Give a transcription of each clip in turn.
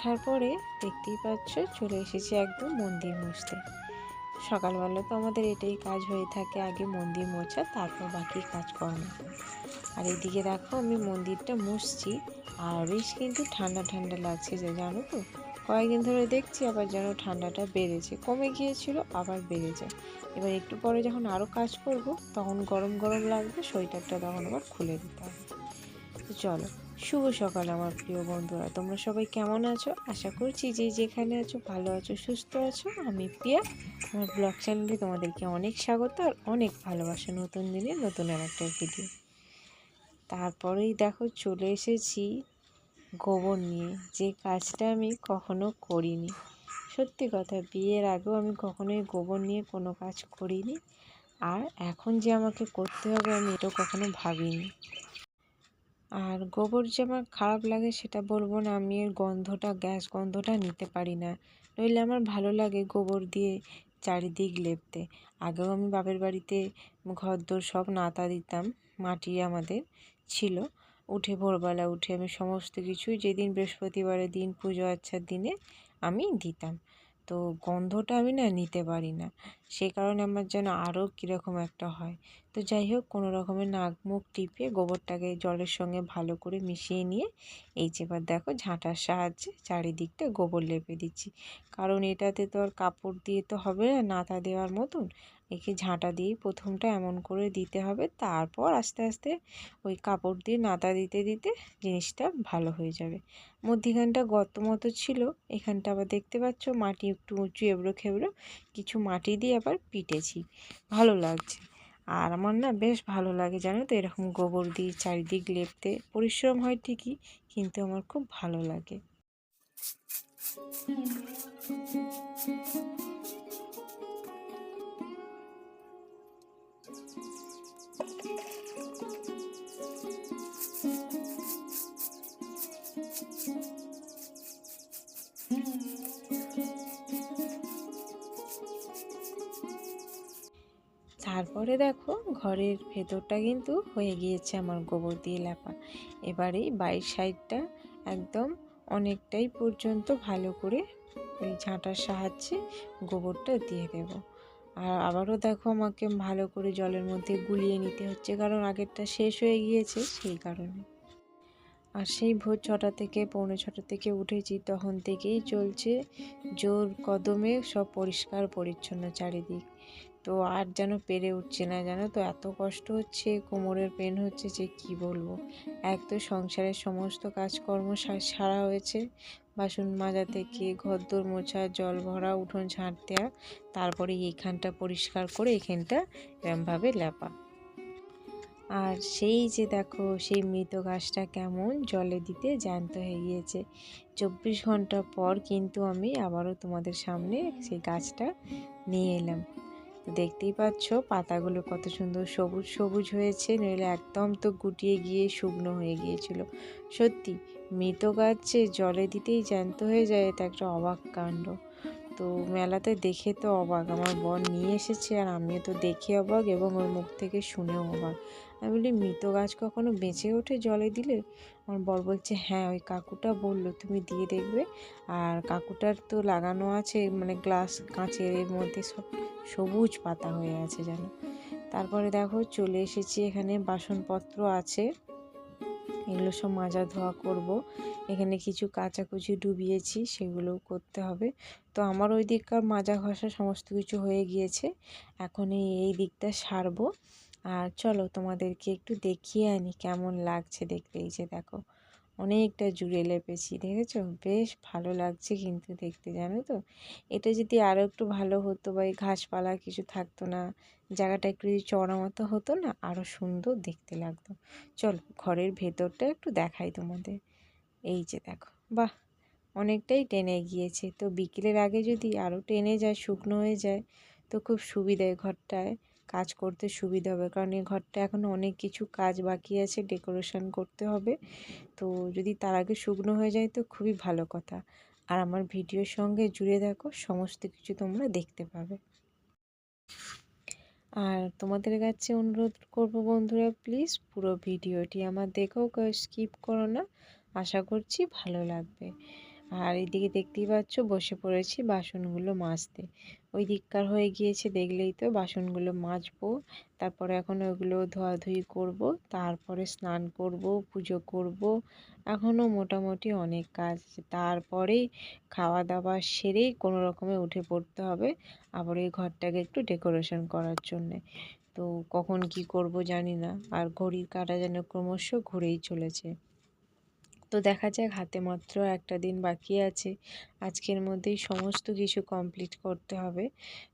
ওঠার পরে দেখতেই পাচ্ছ চলে এসেছি একদম মন্দির মুছতে। সকালবেলা তো আমাদের এটাই কাজ হয়ে থাকে, আগে মন্দির মোছা, তারপর বাকি কাজ কাজকর্ম। আর এদিকে দেখো আমি মন্দিরটা মুছছি, আর বেশ কিন্তু ঠান্ডা ঠান্ডা লাগছে যে জানো তো? কয়েকদিন ধরে দেখছি আবার যেন ঠান্ডাটা বেড়েছে, কমে গিয়েছিল, আবার বেড়ে যায় এবার একটু পরে যখন আরও কাজ করব, তখন গরম গরম লাগবে, সোয়েটারটা তখন আবার খুলে দিতে হবে। চলো। শুভ সকাল আমার প্রিয় বন্ধুরা। তোমরা সবাই কেমন আছো? আশা করছি যে যেখানে আছো, ভালো আছো, সুস্থ আছো। আমি প্রিয়া। আমার ব্লগ চ্যানেলে তোমাদেরকে অনেক স্বাগত আর অনেক ভালোবাসা নতুন দিনে নতুন আর একটা ভিডিও তারপরেই দেখো, চলে এসেছি গোবর নিয়ে। যে কাজটা আমি কখনো করিনি। সত্যি কথা, বিয়ের আগেও আমি কখনোই গোবর নিয়ে কোনো কাজ করিনি। আর এখন যে আমাকে করতে হবে আমি এটাও কখনো ভাবিনি। আর গোবর যে আমার খারাপ লাগে সেটা বলব না, আমি এর গন্ধটা, গ্যাস গন্ধটা নিতে পারি না। নইলে আমার ভালো লাগে গোবর দিয়ে চারিদিক লেপতে। আগেও আমি বাপের বাড়িতে ঘরদোর সব নাতা দিতাম, মাটি আমাদের ছিল। উঠে ভোরবেলা উঠে আমি সমস্ত কিছুই যেদিন বৃহস্পতিবারের দিন পুজো আচ্ছার দিনে আমি দিতাম। তো গন্ধটা আমি না নিতে পারি না। সে কারণে আমার যেন আরও কীরকম একটা হয়। তো যাই হোক, কোনো রকমের নাক মুখ টিপে গোবরটাকে জলের সঙ্গে ভালো করে মিশিয়ে নিয়ে, এই যে এবার দেখো ঝাঁটার সাহায্যে চারিদিকটা গোবর লেপে দিচ্ছি। কারণ এটাতে তো আর কাপড় দিয়ে তো হবে না, নাতা দেওয়ার মতন। একে ঝাঁটা দিয়ে প্রথমটা এমন করে দিতে হবে। তারপর আস্তে আস্তে ওই কাপড় দিয়ে নাতা দিতে দিতে জিনিসটা ভালো হয়ে যাবে। মধ্যিখানটা গর্ত মতো ছিল, এখানটা আবার দেখতে পাচ্ছ মাটি একটু উঁচু এবড়ো খেবড়ো, কিছু মাটি দিয়ে আবার পিটেছি। ভালো লাগছে। আর আমার না বেশ ভালো লাগে, জানো তো? এরকম গোবর দিয়ে চারিদিক লেপতে পরিশ্রম হয় ঠিকই, কিন্তু আমার খুব ভালো লাগে। তারপরে দেখো ঘরের ভেতরটা কিন্তু হয়ে গিয়েছে আমার গোবর দিয়ে লেপা। এবারেই বাইর সাইডটা একদম অনেকটাই পর্যন্ত ভালো করে ওই ঝাঁটার সাহায্যে গোবরটা দিয়ে দেব। আর আবারও দেখো আমাকে ভালো করে জলের মধ্যে গুলিয়ে নিতে হচ্ছে, কারণ আগেরটা শেষ হয়ে গিয়েছে সেই কারণে। আর সেই ভোর ছটা থেকে, পৌনে ছটা থেকে উঠেছি, তখন থেকেই চলছে জোর কদমে সব পরিষ্কার পরিচ্ছন্ন চারিদিক। তো আর যেন পেরে উঠছে না, জানো তো? এত কষ্ট হচ্ছে, কোমরের পেন হচ্ছে যে কি বলব? এক তো সংসারের সমস্ত কাজকর্ম সারা হয়েছে। বাসন মাজা থেকে ঘরদোর মোছা, জল ভরা, উঠোন ঝাঁট দেওয়া তারপরে এইখানটা পরিষ্কার করে এখানটা এরমভাবে লেপা। আর সেই যে দেখো, সেই মৃত গাছটা কেমন জলে দিতে জ্যান্ত হয়ে গিয়েছে। চব্বিশ ঘণ্টা পর কিন্তু আমি আবারও তোমাদের সামনে সেই গাছটা নিয়ে এলাম। দেখতেই পাচ্ছ পাতাগুলো কত সুন্দর সবুজ সবুজ হয়েছে, নইলে একদম তো গুটিয়ে গিয়ে শুকনো হয়ে গিয়েছিল। সত্যি মৃত গাছ জলে দিতেই জ্যান্ত হয়ে যায়, এটা একটা অবাক কাণ্ড। তো মেলাতে দেখে তো অবাক। আমার বর নিয়ে এসেছে আর আমিও তো দেখে অবাক এবং ওর মুখ থেকে শুনেও অবাক। আমি বলি, মৃত গাছ কখনো বেঁচে ওঠে জলে দিলে? আমার বর বলছে হ্যাঁ ওই কাকুটা বলল, তুমি দিয়ে দেখবে। আর কাকুটার তো লাগানো আছে মানে গ্লাস কাঁচের এর মধ্যে সব সবুজ পাতা হয়ে আছে যেন। তারপরে দেখো, চলে এসেছি, এখানে বাসনপত্র আছে। এগুলো সব মাজা ধোয়া করব। এখানে কিছু কাচাকুচি ডুবিয়েছি, সেগুলোও করতে হবে। তো আমার ওই দিককার মাজা ঘষা সমস্ত কিছু হয়ে গিয়েছে। এখন এই দিকটা সারবো। আর চলো তোমাদেরকে একটু দেখিয়ে আনি কেমন লাগছে দেখতে। এই যে দেখো অনেকটা জুড়ে লেপেছি, দেখেছ? বেশ ভালো লাগছে কিন্তু দেখতে, জানো তো? এটা যদি আরও একটু ভালো হতো বা এই ঘাসপালা কিছু থাকতো না, জায়গাটা একটু যদি চড়া মতো হতো না আরও সুন্দর দেখতে লাগতো। চলো, ঘরের ভেতরটা একটু দেখাই তোমাদের। এই যে দেখো, বাহ! অনেকটাই টেনে গিয়েছে। তো বিকেলের আগে যদি আরও টেনে যায়, শুকনো হয়ে যায়, তো খুব সুবিধায় ঘরটায়। কাজ করতে সুবিধা হবে। কারণ এই ঘরটা এখনও অনেক কিছু কাজ বাকি আছে, ডেকোরেশন করতে হবে। তো যদি তার আগে শুকনো হয়ে যায় তো খুবই ভালো কথা। আর আমার ভিডিওর সঙ্গে জুড়ে দেখো সমস্ত কিছু তোমরা দেখতে পাবে। আর তোমাদের কাছে অনুরোধ করব বন্ধুরা প্লিজ পুরো ভিডিওটি আমার দেখো স্কিপ করো না। আশা করছি ভালো লাগবে। আর এদিকে দেখতেই পাচ্ছ বসে পড়েছি বাসনগুলো মাজতে। ওই দিককার হয়ে গিয়েছে দেখলেই তো বাসনগুলো মাজবো। তারপরে এখন ওগুলো ধোয়াধুয়ি করব, তারপরে স্নান করব, পুজো করব। এখনও মোটামুটি অনেক কাজ আছে। তারপরেই খাওয়া দাওয়া সেরেই কোনো রকমে উঠে পড়তে হবে আবার এই ঘরটাকে একটু ডেকোরেশন করার জন্যে। তো কখন কি করব জানি না। আর ঘড়ির কাঁটা যেন ক্রমশ ঘুরেই চলেছে। তো দেখা যাক, হাতে মাত্র একটা দিন বাকি আছে। আজকের মধ্যেই সমস্ত কিছু কমপ্লিট করতে হবে।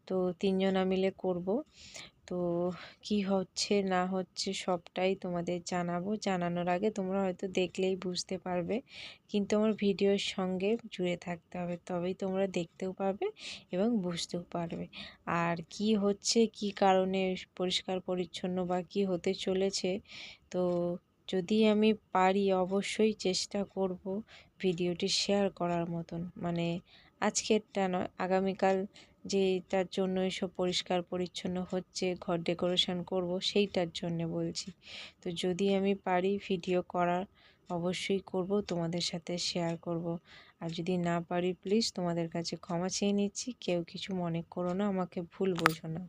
তো তিনজনা মিলে করব। তো কি হচ্ছে, না হচ্ছে সবটাই তোমাদের জানাব। জানানোর আগে তোমরা হয়তো দেখলেই বুঝতে পারবে। কিন্তু আমার ভিডিওর সঙ্গে জুড়ে থাকতে হবে, তবেই তোমরা দেখতেও পারবে এবং বুঝতেও পারবে। আর কি হচ্ছে, কি কারণে পরিষ্কার পরিচ্ছন্ন বা কি হতে চলেছে, তো যদি আমি পারি অবশ্যই চেষ্টা করব ভিডিওটি শেয়ার করার মতন। মানে আজকেরটা নয়, আগামীকাল যেটার জন্য এসব পরিষ্কার পরিচ্ছন্ন হচ্ছে, ঘর ডেকোরেশন করব, সেইটার জন্য বলছি। তো যদি আমি পারি ভিডিও করার, অবশ্যই করব, তোমাদের সাথে শেয়ার করব। আর যদি না পারি, প্লিজ তোমাদের কাছে ক্ষমা চেয়ে নিচ্ছি। কেউ কিছু মনে করো না, আমাকে ভুল বোঝো না।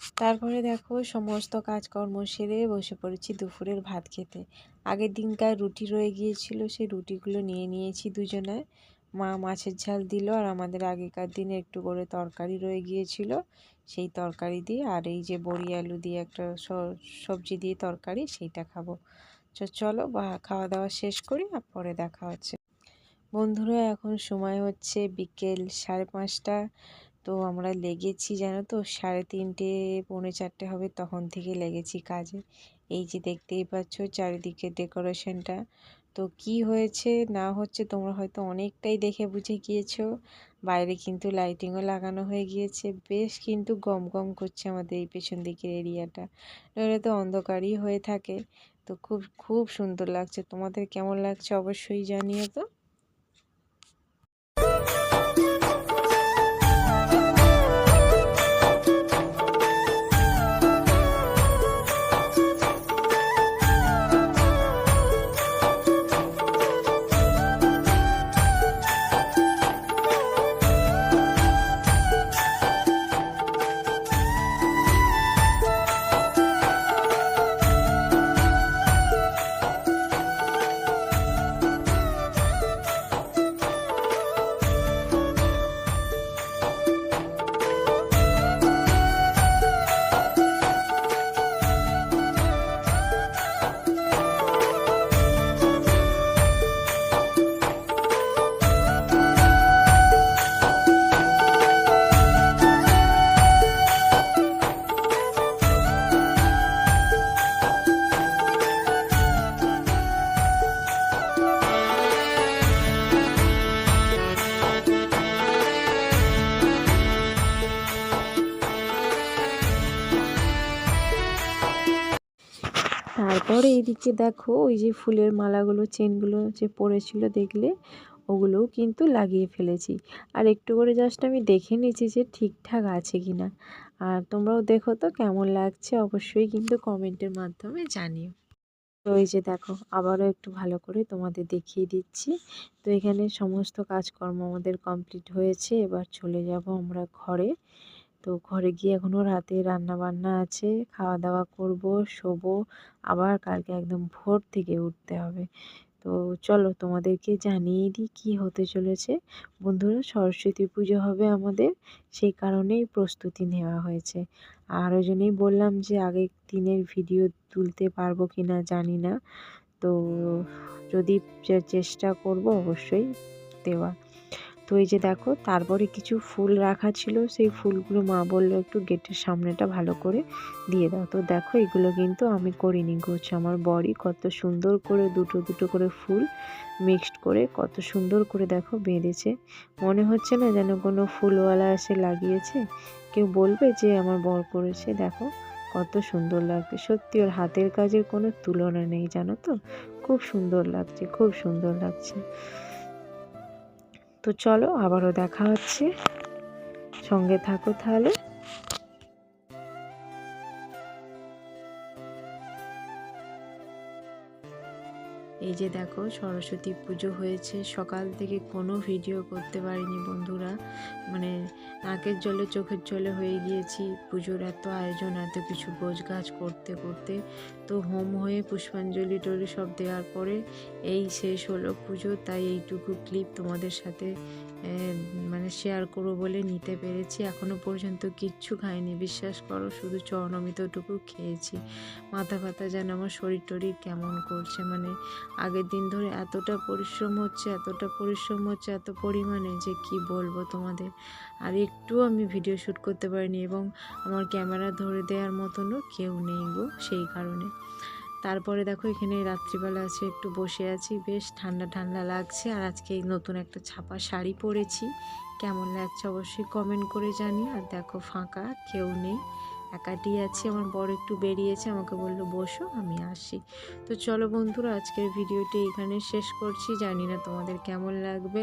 তারপরে দেখো, সমস্ত কাজকর্ম সেরে বসে পড়েছি দুপুরের ভাত খেতে। আগের দিনকার রুটি রয়ে গিয়েছিল, সেই রুটিগুলো নিয়ে নিয়েছি দুজনায় মা মাছের ঝাল দিল আর আমাদের আগেকার দিনে একটু করে তরকারি রয়ে গিয়েছিল। সেই তরকারি দিয়ে আর এই যে বড়ি আলু দিয়ে একটা সবজি দিয়ে তরকারি, সেইটা খাব। চলো, বা খাওয়া দাওয়া শেষ করি আর পরে দেখা হচ্ছে। বন্ধুরা, এখন সময় হচ্ছে বিকেল সাড়ে পাঁচটা। তো আমরা লেগেছি জানো তো সাড়ে তিনটে, পৌনে চারটে হবে তখন থেকে লেগেছি কাজে। এই যে দেখতেই পাচ্ছ চারিদিকে ডেকোরেশনটা তো কি হয়েছে না হচ্ছে তোমরা হয়তো অনেকটাই দেখে বুঝে গিয়েছো। বাইরে কিন্তু লাইটিংও লাগানো হয়ে গিয়েছে। বেশ কিন্তু গম গম করছে আমাদের এই পেছন দিকের এরিয়াটা নইলে তো অন্ধকারই হয়ে থাকে। তো খুব খুব সুন্দর লাগছে। তোমাদের কেমন লাগছে অবশ্যই জানিও তো। তারপরে এইদিকে দেখো, ওই যে ফুলের মালাগুলো, চেনগুলো যে পড়েছিল দেখলে, ওগুলোও কিন্তু লাগিয়ে ফেলেছি। আর একটু করে জাস্ট আমি দেখে নিয়েছি যে ঠিকঠাক আছে কি না আর তোমরাও দেখো তো কেমন লাগছে, অবশ্যই কিন্তু কমেন্টের মাধ্যমে জানিও। তো এই যে দেখো, আবারও একটু ভালো করে তোমাদের দেখিয়ে দিচ্ছি। তো এখানে সমস্ত কাজকর্ম আমাদের কমপ্লিট হয়েছে, এবার চলে যাব আমরা ঘরে। তো ঘরে গিয়ে এখনও রাতে রান্না বান্না আছে খাওয়া দাওয়া করব, শোবো, আবার কালকে একদম ভোর থেকে উঠতে হবে। তো চলো তোমাদেরকে জানিয়ে দিই কী হতে চলেছে। বন্ধুরা সরস্বতী পুজো হবে আমাদের, সেই কারণেই প্রস্তুতি নেওয়া হয়েছে। আর ওই জন্যই বললাম যে আগের দিনের ভিডিও তুলতে পারব কি না জানি না। তো যদি চেষ্টা করব অবশ্যই দেওয়া। তো এই যে দেখো, তারপরে কিছু ফুল রাখা ছিল, সেই ফুলগুলো মা বলল একটু গেটের সামনেটা ভালো করে দিয়ে দাও। তো দেখো, এগুলো কিন্তু আমি করিনি গোছ আমার বড়ি কত সুন্দর করে দুটো দুটো করে ফুল মিক্সড করে কত সুন্দর করে দেখো বেঁধেছে। মনে হচ্ছে না যেন কোনো ফুলওয়ালা এসে লাগিয়েছে? কেউ বলবে যে আমার বর করেছে? দেখো, কত সুন্দর লাগছে। সত্যি ওর হাতের কাজের কোনো তুলনা নেই, জানো তো? খুব সুন্দর লাগছে, খুব সুন্দর লাগছে। তো চলো আবারও দেখা হচ্ছে। সঙ্গে থাকো তাহলে। এই যে দেখো, সরস্বতী পুজো হয়েছে। সকাল থেকে কোনো ভিডিও করতে পারিনি বন্ধুরা। মানে নাকের জলে, চোখের জলে হয়ে গিয়েছি। পুজোর এত আয়োজন, এত কিছু গোছ গাছ করতে করতে। তো হোম হয়ে পুষ্পাঞ্জলি টলি সব দেওয়ার পরে এই শেষ হলো পুজো। তাই এইটুকু ক্লিপ তোমাদের সাথে মানে শেয়ার করব বলে নিতে পেরেছি। এখনও পর্যন্ত কিচ্ছু খাইনি। বিশ্বাস করো, শুধু চরণমিতটুকু খেয়েছি। মাথা ব্যথা যেন আমার শরীর টরীর কেমন করছে। মানে আগের দিন ধরে এতটা পরিশ্রম হচ্ছে, এতটা পরিশ্রম হচ্ছে, এত পরিমাণে যে কি বলব তোমাদের। আর একটু আমি ভিডিও শ্যুট করতে পারিনি এবং আমার ক্যামেরা ধরে দেওয়ার মতনও কেউ নেই গো সেই কারণে। তারপরে দেখো এখানে রাত্রিবেলা আছে একটু বসে আছি, বেশ ঠান্ডা ঠান্ডা লাগছে। আর আজকে এই নতুন একটা ছাপা শাড়ি পরেছি। কেমন লাগছে অবশ্যই কমেন্ট করে জানি আর দেখো ফাঁকা, কেউ নেই। একাটি আছি, আমার বড় একটু বেরিয়েছে, আমাকে বলল, বসো, আমি আসি। তো চলো বন্ধুরা, আজকের ভিডিওটি এখানে শেষ করছি। জানি না তোমাদের কেমন লাগবে।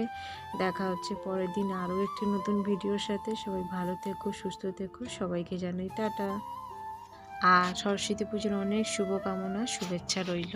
দেখা হচ্ছে পরের দিন আরও একটি নতুন ভিডিওর সাথে। সবাই ভালো থেকো, সুস্থ থেকো, সবাইকে জানাই টাটা। আর সরস্বতী পুজোর অনেক শুভকামনা, শুভেচ্ছা রইল।